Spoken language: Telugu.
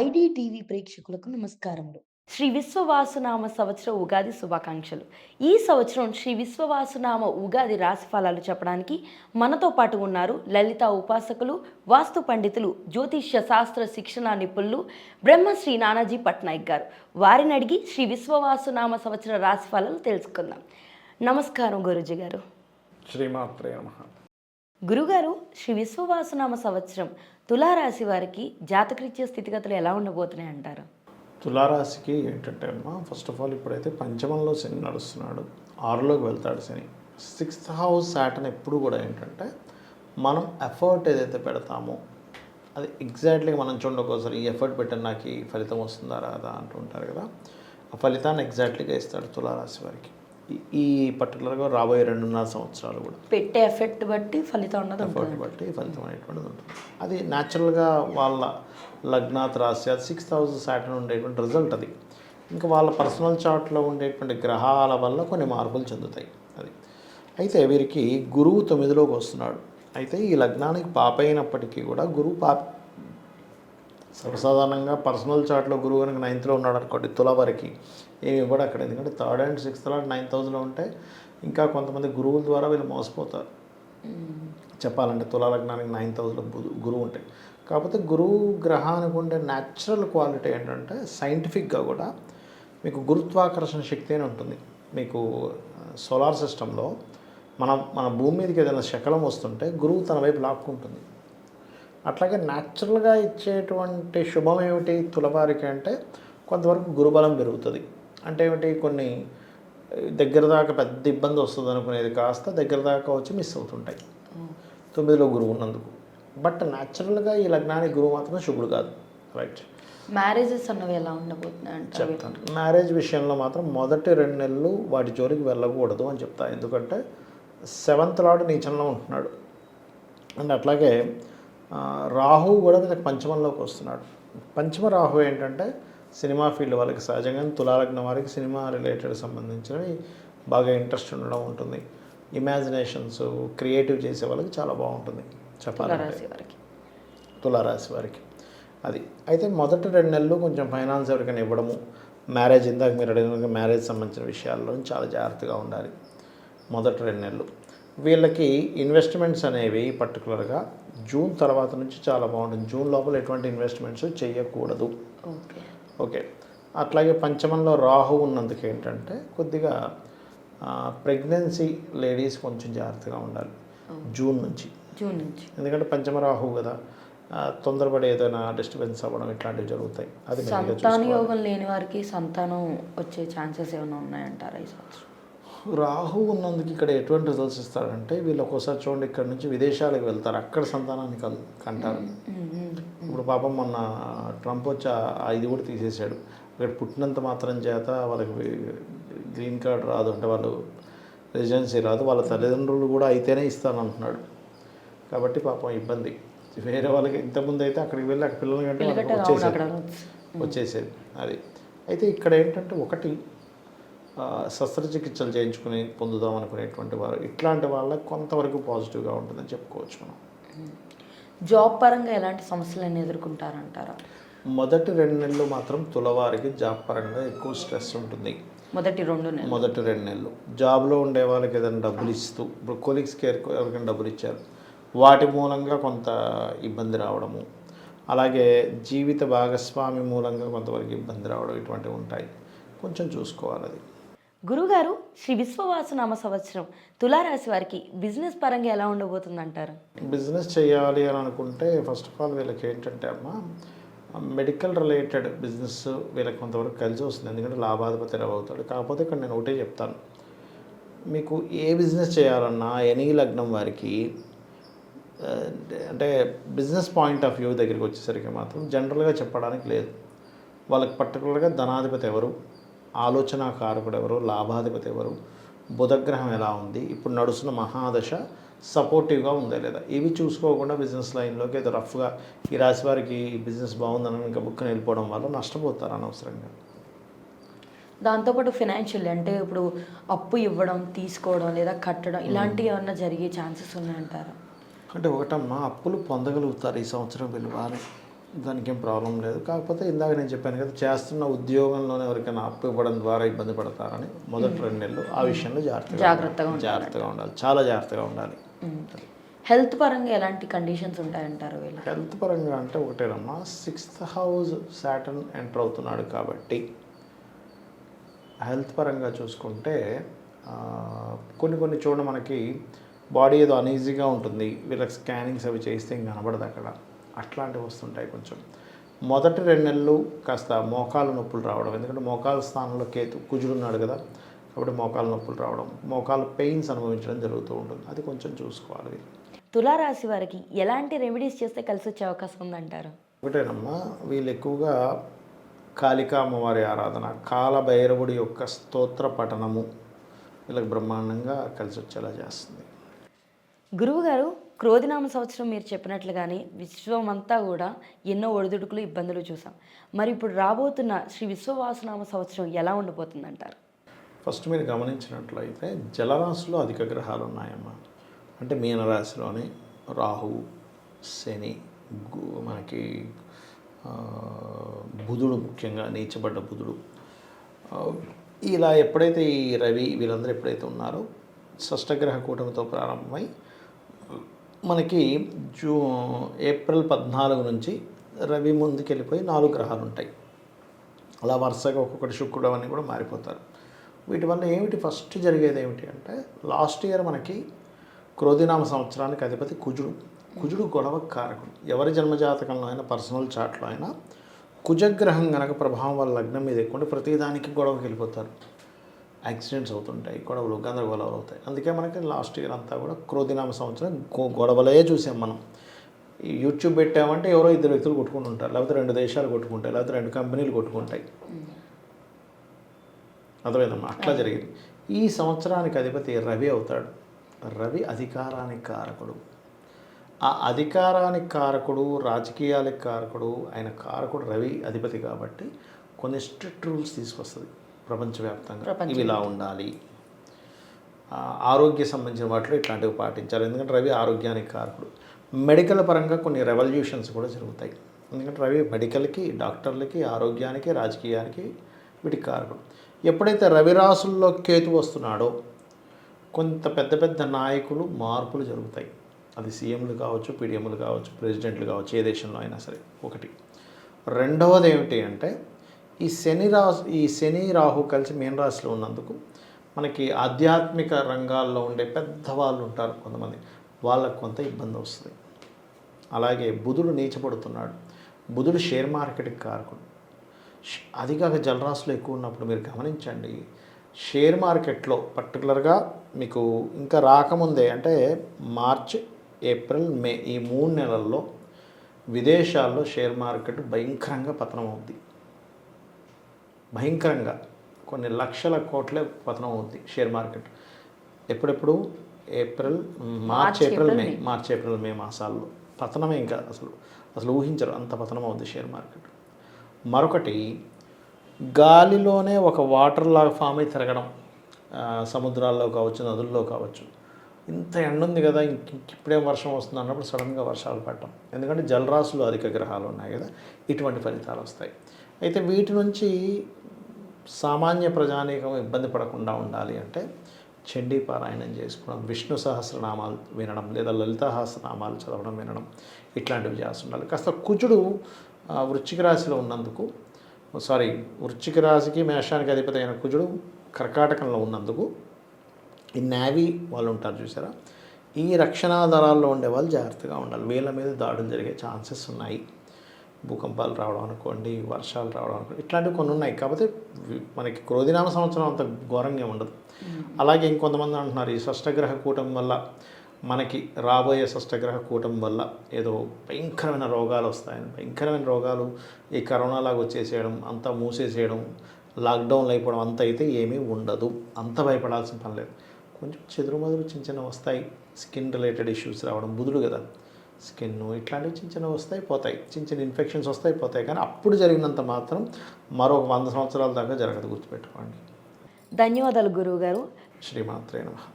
ఐడిటీవీ ప్రేక్షకులకు నమస్కారములు. శ్రీ విశ్వవాసునామ సంవత్సర ఉగాది శుభాకాంక్షలు. ఈ సంవత్సరం శ్రీ విశ్వవాసునామ ఉగాది రాశి ఫలాలు చెప్పడానికి మనతో పాటు ఉన్నారు లలిత ఉపాసకులు వాస్తు పండితులు జ్యోతిష్య శాస్త్ర శిక్షణ నిపుణులు బ్రహ్మశ్రీ నానాజీ పట్నాయక్ గారు. వారిని అడిగి శ్రీ విశ్వవాసునామ సంవత్సర రాశి ఫలాలు తెలుసుకుందాం. నమస్కారం గురుజీ గారు. శ్రీమాత్రే నమ. గురుగారు శ్రీ విశ్వవాసునామ సంవత్సరం తులారాశి వారికి జాతకరీత్య స్థితిగతులు ఎలా ఉండబోతున్నాయి అంటారు? తులారాశికి ఏంటంటే అమ్మా ఫస్ట్ ఆఫ్ ఆల్ ఇప్పుడైతే పంచమంలో శని నడుస్తున్నాడు. ఆరులోకి వెళ్తాడు శని. సిక్స్త్ హౌస్ సాటన్ ఎప్పుడు కూడా ఏంటంటే మనం ఎఫర్ట్ ఏదైతే పెడతామో అది ఎగ్జాక్ట్లీ మనం చూడండి ఒకసారి ఈ ఎఫర్ట్ పెట్టిన నాకు ఈ ఫలితం వస్తుందా రాదా అంటుంటారు కదా. ఆ ఫలితాన్ని ఎగ్జాక్ట్లీగా ఇస్తాడు తులారాశి వారికి. ఈ- పర్టికులర్గా రాబోయే రెండున్నర సంవత్సరాలు కూడా. పెట్టే ఎఫెక్ట్ బట్టి ఫలితం ఉన్నది ఉంటుంది. బట్టి ఫలితం అనేటువంటిది ఉంటుంది. అది న్యాచురల్గా వాళ్ళ లగ్నాత్ రాశి అది సిక్స్ థౌజండ్ సాటర్న్ ఉండేటువంటి రిజల్ట్ అది. ఇంకా వాళ్ళ పర్సనల్ చార్ట్లో ఉండేటువంటి గ్రహాల వల్ల కొన్ని మార్పులు చెందుతాయి అది. అయితే వీరికి గురువు తొమ్మిదిలోకి వస్తున్నాడు. అయితే ఈ లగ్నానికి పాప అయినప్పటికీ కూడా గురువు పాప సర్వసాధారణంగా పర్సనల్ చార్ట్లో గురువు కనుక నైన్త్లో ఉన్నాడు అనుకోండి తుల వరకు ఏమి ఇవ్వడు అక్కడ. ఎందుకంటే third and sixth and nine థౌజండ్లో ఉంటే ఇంకా కొంతమంది గురువుల ద్వారా వీళ్ళు మోసపోతారు. చెప్పాలంటే తులా లగ్నానికి నైన్ థౌజండ్ గురువు ఉంటాయి కాకపోతే గురువు గ్రహానికి ఉండే న్యాచురల్ క్వాలిటీ ఏంటంటే సైంటిఫిక్గా కూడా మీకు గురుత్వాకర్షణ శక్తి అని ఉంటుంది. మీకు సోలార్ సిస్టంలో మనం మన భూమి మీదకి ఏదైనా శకలం వస్తుంటే గురువు తన వైపు లాక్కుంటుంది. అట్లాగే న్యాచురల్గా ఇచ్చేటువంటి శుభం ఏమిటి తులవారికి అంటే కొంతవరకు గురుబలం పెరుగుతుంది. అంటే ఏమిటి? కొన్ని దగ్గర దాకా పెద్ద ఇబ్బంది వస్తుంది అనుకునేది కాస్త దగ్గర దాకా వచ్చి మిస్ అవుతుంటాయి. తొమ్మిదిలో గురువు ఉన్నందుకు. బట్ న్యాచురల్గా ఈ లగ్నానికి గురువు మాత్రం శుభుడు కాదు. రైట్ మ్యారేజెస్ అన్నవి ఎలా ఉండబోతున్నాయి మ్యారేజ్ విషయంలో మాత్రం మొదటి రెండు నెలలు వాటి జోలికి వెళ్ళకూడదు అని చెప్తా. ఎందుకంటే సెవెంత్ లార్డ్ నీచంలో ఉంటున్నాడు. అండ్ అట్లాగే ఆ, రాహు కూడా వీళ్ళకి పంచమంలోకి వస్తున్నాడు. పంచమ రాహు ఏంటంటే సినిమా ఫీల్డ్ వాళ్ళకి సహజంగా తులాలగ్నం వారికి సినిమా రిలేటెడ్ సంబంధించినవి బాగా ఇంట్రెస్ట్ ఉండడం ఉంటుంది. ఇమాజినేషన్స్ క్రియేటివ్ చేసే వాళ్ళకి చాలా బాగుంటుంది చెప్పాలంటే. తులారాశి వారికి. అది. అయితే మొదటి రెండు నెలలు కొంచెం ఫైనాన్స్ ఎవరికైనా ఇవ్వడము మ్యారేజ్ ఇందాక మీరు అడిగిన మ్యారేజ్ సంబంధించిన విషయాల్లో చాలా జాగ్రత్తగా ఉండాలి. మొదటి రెండు నెలలు. వీళ్ళకి ఇన్వెస్ట్మెంట్స్ అనేవి పర్టికులర్గా జూన్ తర్వాత నుంచి చాలా బాగుంటుంది. జూన్ లోపల ఎటువంటి ఇన్వెస్ట్మెంట్స్ చేయకూడదు ఓకే. అట్లాగే పంచమంలో రాహు ఉన్నందుకు ఏంటంటే కొద్దిగా ప్రెగ్నెన్సీ లేడీస్ కొంచెం జాగ్రత్తగా ఉండాలి. జూన్ నుంచి. జూన్ నుంచి. ఎందుకంటే పంచమ రాహు కదా తొందరపడి ఏదైనా డిస్టర్బెన్స్ అవ్వడం ఇట్లాంటివి జరుగుతాయి. అది సంతాన. యోగం లేని వారికి సంతానం వచ్చే ఛాన్సెస్ ఏమైనా ఉన్నాయంటారా ఈ సంవత్సరం? రాహు ఉన్నందుకు ఇక్కడ ఎటువంటి రిజల్ట్స్ ఇస్తారంటే వీళ్ళు ఒక్కోసారి చూడండి ఇక్కడ నుంచి విదేశాలకు వెళ్తారు. అక్కడ సంతానాన్ని కల్ కంటారు. ఇప్పుడు పాపం మొన్న ట్రంప్ వచ్చి ఇది కూడా తీసేశాడు. ఇక్కడ పుట్టినంత మాత్రం చేత వాళ్ళకి గ్రీన్ కార్డ్ రాదు అంటే వాళ్ళు రెసిడెన్సీ రాదు. వాళ్ళ తల్లిదండ్రులు కూడా అయితేనే ఇస్తానంటున్నాడు. కాబట్టి పాపం ఇబ్బంది. వేరే వాళ్ళకి ఇంతకుముందు అయితే అక్కడికి వెళ్ళి అక్కడ పిల్లలు కంటే వచ్చేసేది. అక్కడ వచ్చేసేది. అది. అయితే ఇక్కడ ఏంటంటే ఒకటి శస్త్రచికిత్సలు చేయించుకుని పొందుదాం అనుకునేటువంటి వారు ఇట్లాంటి వాళ్ళకి కొంతవరకు పాజిటివ్గా ఉంటుందని చెప్పుకోవచ్చు మనం. జాబ్ పరంగా ఎలాంటి సమస్యలను ఎదుర్కొంటారంటారా? మొదటి రెండు నెలలు మాత్రం తులవారికి జాబ్ పరంగా ఎక్కువ స్ట్రెస్ ఉంటుంది. మొదటి రెండు నెలలు. మొదటి రెండు నెలలు. జాబ్లో ఉండే వాళ్ళకి ఏదైనా డబ్బులు ఇస్తూ ఇప్పుడు కొలీగ్స్ కేర్ ఎవరికైనా డబ్బులు ఇచ్చారు వాటి మూలంగా కొంత ఇబ్బంది రావడము అలాగే జీవిత భాగస్వామి మూలంగా కొంతవరకు ఇబ్బంది రావడం ఇటువంటివి ఉంటాయి. కొంచెం చూసుకోవాలి అది. గురుగారు శ్రీ విశ్వవాసనామ సంవత్సరం తులారాశి వారికి బిజినెస్ పరంగా ఎలా ఉండబోతుంది అంటారు బిజినెస్ చేయాలి అని అనుకుంటే ఫస్ట్ ఆఫ్ ఆల్ వీళ్ళకి ఏంటంటే అమ్మ మెడికల్ రిలేటెడ్ బిజినెస్ వీళ్ళకి కొంతవరకు కలిసి వస్తుంది. ఎందుకంటే లాభాధిపతి అవుతాడు కాకపోతే ఇక్కడ నేను ఒకటే చెప్తాను. మీకు ఏ బిజినెస్ చేయాలన్నా ఎనీ లగ్నం వారికి అంటే బిజినెస్ పాయింట్ ఆఫ్ వ్యూ దగ్గరికి వచ్చేసరికి మాత్రం జనరల్గా చెప్పడానికి లేదు. వాళ్ళకి పర్టికులర్గా ధనాధిపతి ఎవరు? ఆలోచన కారకుడు ఎవరు లాభాధిపతి ఎవరు బుధగ్రహం ఎలా ఉంది? ఇప్పుడు నడుస్తున్న మహాదశ సపోర్టివ్గా ఉందా లేదా? ఇవి చూసుకోకుండా బిజినెస్ లైన్లోకి ఏదో రఫ్గా ఈ రాశి వారికి బిజినెస్ బాగుందని ఇంకా బుక్కని వెళ్ళిపోవడం వల్ల నష్టపోతారు అనవసరంగా. దాంతోపాటు ఫినాన్షియల్ అంటే ఇప్పుడు అప్పు ఇవ్వడం తీసుకోవడం లేదా కట్టడం ఇలాంటివి ఏమన్నా జరిగే ఛాన్సెస్ ఉన్నాయంటారా? అంటే ఒకటమ్మా అప్పులు పొందగలుగుతారు ఈ సంవత్సరం వీళ్ళు దానికి ఏం ప్రాబ్లం లేదు. కాకపోతే ఇందాక నేను చెప్పాను కదా చేస్తున్న ఉద్యోగంలోనే ఎవరికైనా అప్పు ఇవ్వడం ద్వారా ఇబ్బంది పడతారని మొదటి రెండు నెలలు ఆ విషయంలో జాగ్రత్తగా జాగ్రత్తగా ఉండాలి. జాగ్రత్తగా ఉండాలి. చాలా జాగ్రత్తగా ఉండాలి. హెల్త్ పరంగా ఎలాంటి కండిషన్స్ ఉంటాయంటారు వీళ్ళు? హెల్త్ పరంగా అంటే ఒకటేనమ్మా సిక్స్త్ హౌస్ సాటర్న్ ఎంటర్ అవుతున్నాడు కాబట్టి హెల్త్ పరంగా చూసుకుంటే కొన్ని కొన్ని చోట్ల మనకి బాడీ ఏదో అనీజీగా ఉంటుంది. వీళ్ళకి స్కానింగ్స్ అవి చేస్తే ఇంకా కనబడదు అక్కడ. అట్లాంటివి వస్తుంటాయి కొంచెం. మొదటి రెండు నెలలు కాస్త మోకాలు నొప్పులు రావడం. ఎందుకంటే మోకాలు స్థానంలో కేతు కుజుడున్నాడు కదా కాబట్టి మోకాలు నొప్పులు రావడం మోకాలు పెయిన్స్ అనుభవించడం జరుగుతూ ఉంటుంది. అది కొంచెం చూసుకోవాలి. తులారాశి వారికి ఎలాంటి రెమెడీస్ చేస్తే కలిసి వచ్చే అవకాశం ఉందంటారు? ఒకటేనమ్మా వీళ్ళు ఎక్కువగా కాళికా అమ్మవారి ఆరాధన కాలభైరవుడి యొక్క స్తోత్ర పఠనము వీళ్ళకి బ్రహ్మాండంగా కలిసి వచ్చేలా చేస్తుంది. గురువు గారు క్రోధినామ సంవత్సరం మీరు చెప్పినట్లుగానే విశ్వం అంతా కూడా ఎన్నో ఒడిదుడుకులు ఇబ్బందులు చూసాం. మరి ఇప్పుడు రాబోతున్న శ్రీ విశ్వవాసనామ సంవత్సరం ఎలా ఉండబోతుందంటారు? ఫస్ట్ మీరు గమనించినట్లయితే జలరాశిలో అధిక గ్రహాలు ఉన్నాయమ్మా. అంటే మీనరాశిలోని రాహు శని గు- మనకి బుధుడు ముఖ్యంగా నీచబడ్డ బుధుడు. ఇలా ఎప్పుడైతే ఈ రవి వీళ్ళందరూ ఎప్పుడైతే ఉన్నారో షష్టగ్రహ కూటమితో ప్రారంభమై మనకి జూ ఏప్రిల్ పద్నాలుగు నుంచి రవి ముందుకెళ్ళిపోయి నాలుగు గ్రహాలు ఉంటాయి. అలా వరుసగా ఒక్కొక్కటి శుక్రుడు అవన్నీ కూడా మారిపోతారు. వీటి వల్ల ఏమిటి? ఫస్ట్ జరిగేది ఏమిటి అంటే లాస్ట్ ఇయర్ మనకి క్రోధినామ సంవత్సరానికి అధిపతి కుజుడు. కుజుడు గొడవ కారకుడు. ఎవరి జన్మజాతకంలో అయినా పర్సనల్ చాట్లో అయినా కుజగ్రహం గనక ప్రభావం వల్ల లగ్నం మీద ఎక్కువ ప్రతిదానికి గొడవకి వెళ్ళిపోతారు. యాక్సిడెంట్స్ అవుతుంటాయి గొడవలు గందరగోళాలు అవుతాయి. అందుకే మనకి లాస్ట్ ఇయర్ అంతా కూడా క్రోధినామ సంవత్సరం గొడవలే చూసాం మనం. ఈ యూట్యూబ్ పెట్టామంటే ఎవరో ఇద్దరు వ్యక్తులు కొట్టుకుంటుంటారు లేకపోతే రెండు దేశాలు కొట్టుకుంటాయి లేకపోతే రెండు కంపెనీలు కొట్టుకుంటాయి. అర్థమైందమ్మా? అట్లా జరిగింది. ఈ సంవత్సరానికి అధిపతి రవి అవుతాడు. రవి అధికారానికి కారకుడు. ఆ అధికారానికి కారకుడు రాజకీయాలకు కారకుడు ఆయన కారకుడు రవి అధిపతి కాబట్టి కొన్ని స్ట్రిక్ట్ రూల్స్ తీసుకొస్తుంది. ప్రపంచవ్యాప్తంగా. ఇవి ఇలా ఉండాలి. ఆరోగ్య సంబంధించిన వాటిలో ఇట్లాంటివి పాటించాలి. ఎందుకంటే రవి ఆరోగ్యానికి కారకుడు. మెడికల్ పరంగా కొన్ని రెవల్యూషన్స్ కూడా జరుగుతాయి. ఎందుకంటే రవి మెడికల్కి డాక్టర్లకి ఆరోగ్యానికి రాజకీయానికి వీటికి కారకుడు. ఎప్పుడైతే రవి రాసుల్లో కేతు వస్తున్నాడో కొంత పెద్ద పెద్ద నాయకులు మార్పులు జరుగుతాయి. అది సీఎంలు కావచ్చు పీడిఎంలు కావచ్చు ప్రెసిడెంట్లు కావచ్చు ఏ దేశంలో అయినా సరే. ఒకటి. రెండవది ఏమిటి అంటే ఈ శని రాశి ఈ శని రాహు కలిసి మీన రాశిలో ఉన్నందుకు మనకి ఆధ్యాత్మిక రంగాల్లో ఉండే పెద్దవాళ్ళు ఉంటారు కొంతమంది. వాళ్ళకు కొంత ఇబ్బంది వస్తుంది. అలాగే బుధుడు నీచపడుతున్నాడు. బుధుడు షేర్ మార్కెట్కి కారకుడు. అదిగాక అది కాక జలరాశులు ఎక్కువ ఉన్నప్పుడు మీరు గమనించండి. షేర్ మార్కెట్లో పర్టికులర్గా మీకు ఇంకా రాకముందే అంటే మార్చ్ ఏప్రిల్ మే ఈ మూడు నెలల్లో విదేశాల్లో షేర్ మార్కెట్ భయంకరంగా పతనం అవుద్ది భయంకరంగా కొన్ని లక్షల కోట్లే పతనం అవుద్ది షేర్ మార్కెట్. ఎప్పుడెప్పుడు? April March April May. March April May మాసాల్లో. పతనమే ఇంకా అసలు అసలు ఊహించరు అంత పతనం అవుద్ది షేర్ మార్కెట్. మరొకటి గాలిలోనే ఒక వాటర్ లాగా ఫామ్ అయి తిరగడం. సముద్రాల్లో కావచ్చు నదుల్లో కావచ్చు. ఇంత ఎండ ఉంది కదా ఇప్పుడేం వర్షం వస్తుంది అన్నప్పుడు సడన్గా వర్షాలు పడటం. ఎందుకంటే జలరాశులు అధిక గ్రహాలు ఉన్నాయి కదా ఇటువంటి ఫలితాలు వస్తాయి. అయితే వీటి నుంచి సామాన్య ప్రజానీకం ఇబ్బంది పడకుండా ఉండాలి అంటే చండీ పారాయణం చేసుకోవడం విష్ణు సహస్రనామాలు వినడం లేదా లలిత సహస్రనామాలు చదవడం వినడం ఇట్లాంటివి చేస్తుండాలి కాస్త కుజుడు వృశ్చిక రాశిలో ఉన్నందుకు సారీ వృశ్చిక రాశికి మేషానికి అధిపతి అయిన కుజుడు కర్కాటకంలో ఉన్నందుకు ఈ నేవీ వాళ్ళు ఉంటారు చూసారా? ఈ రక్షణ దళాల్లో ఉండే వాళ్ళు జాగ్రత్తగా ఉండాలి. వీళ్ళ మీద దాడులు జరిగే ఛాన్సెస్ ఉన్నాయి. భూకంపాలు రావడం అనుకోండి వర్షాలు రావడం అనుకోండి ఇట్లాంటివి కొన్ని ఉన్నాయి. కాకపోతే మనకి క్రోధినామ సంవత్సరం అంత ఘోరంగా ఉండదు. అలాగే ఇంకొంతమంది అంటున్నారు ఈ షష్టగ్రహ కూటం వల్ల మనకి రాబోయే షష్టగ్రహ కూటం వల్ల ఏదో భయంకరమైన రోగాలు వస్తాయని. భయంకరమైన రోగాలు ఈ కరోనా లాగా వచ్చేసేయడం అంతా మూసేసేయడం లాక్డౌన్లు అయిపోవడం అంత అయితే ఏమీ ఉండదు. అంత భయపడాల్సిన పని లేదు. కొంచెం చెదురుమదురు చిన్న చిన్న వస్తాయి. స్కిన్ రిలేటెడ్ ఇష్యూస్ రావడం బుధుడు కదా. స్కిన్ ఇట్లాంటివి చిన్న చిన్న వస్తాయి పోతాయి. చిన్న చిన్న ఇన్ఫెక్షన్స్ వస్తాయి పోతాయి. కానీ అప్పుడు జరిగినంత మాత్రం మరో వంద సంవత్సరాల దాకా జరగదు గుర్తుపెట్టుకోండి. ధన్యవాదాలు గురువు గారు శ్రీమాత్రే నమః.